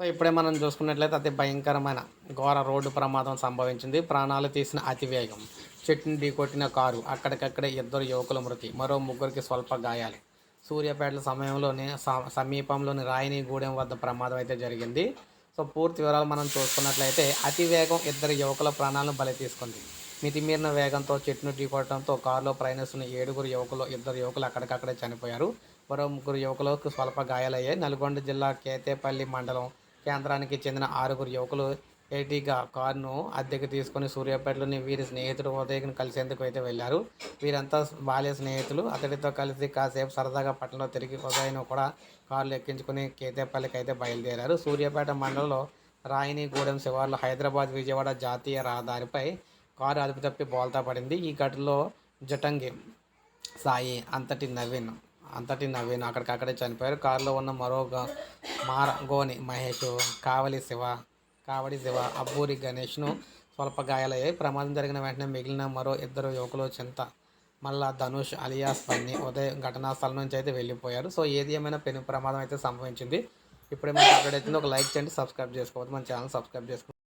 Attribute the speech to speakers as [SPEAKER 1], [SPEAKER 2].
[SPEAKER 1] So ఇప్పుడే మనం చూసుకున్నట్లయితే అతి భయంకరమైన ఘోర రోడ్డు ప్రమాదం సంభవించింది. ప్రాణాలు తీసిన అతివేగం. చెట్టుని ఢీకొట్టిన కారు అక్కడికక్కడే ఇద్దరు యువకుల మృతి. మరో ముగ్గురికి స్వల్ప గాయాలు. సూర్యాపేట సమయంలోని స- సమీపంలోని రాయిని గూడెం వద్ద ప్రమాదం అయితే జరిగింది. సో పూర్తి వివరాలు మనం చూసుకున్నట్లయితే అతివేగం ఇద్దరు యువకుల ప్రాణాలను బలి తీసుకుంది. మితిమీరిన వేగంతో చెట్టును ఢీకొట్టడంతో కారులో ప్రయాణిస్తున్న ఏడుగురు యువకులు ఇద్దరు యువకులు అక్కడికక్కడే చనిపోయారు. మరో ముగ్గురు యువకులకు స్వల్ప గాయాలయ్యాయి. నల్గొండ జిల్లా కేతేపల్లి మండలం కేంద్రానికి చెందిన ఆరుగురు యువకులు ఏటీగా కారును అద్దెకు తీసుకొని సూర్యాపేటలోని వీరి స్నేహితుడు ఉదయని కలిసేందుకు అయితే వెళ్ళారు. వీరంతా బాల్య స్నేహితులు. అతడితో కలిసి కాసేపు సరదాగా పట్టణంలో తిరిగి ఉదయను కూడా కారులు ఎక్కించుకుని కేతేపల్లికి అయితే బయలుదేరారు. సూర్యాపేట మండలంలో రాయిని గూడెం శివార్లు హైదరాబాద్ విజయవాడ జాతీయ రహదారిపై కారు అదుపుతప్పి బోల్తా పడింది. ఈ ఘటనలో జటంగి సాయి అంతటి నవీన్ అంతటి నవీన్ అక్కడికక్కడే చనిపోయారు. కారులో ఉన్న మరో గ- మార గోని మహేష్ కావలి శివ కావడి శివ అబ్బూరి గణేష్ను స్వల్ప గాయాలయ్యాయి. ప్రమాదం జరిగిన వెంటనే మిగిలిన మరో ఇద్దరు యువకులు చింత మళ్ళా ధనుష్ అలియాస్ పన్ని ఉదయం ఘటనా స్థలం నుంచి అయితే వెళ్ళిపోయారు. సో ఏది ఏమైనా పెను ప్రమాదం అయితే సంభవించింది. ఇప్పుడే మనకి అప్డేట్ అయితే ఒక లైక్ చేయండి సబ్స్క్రైబ్ చేసుకోవద్దు. మన ఛానల్ సబ్స్క్రైబ్ చేసుకోండి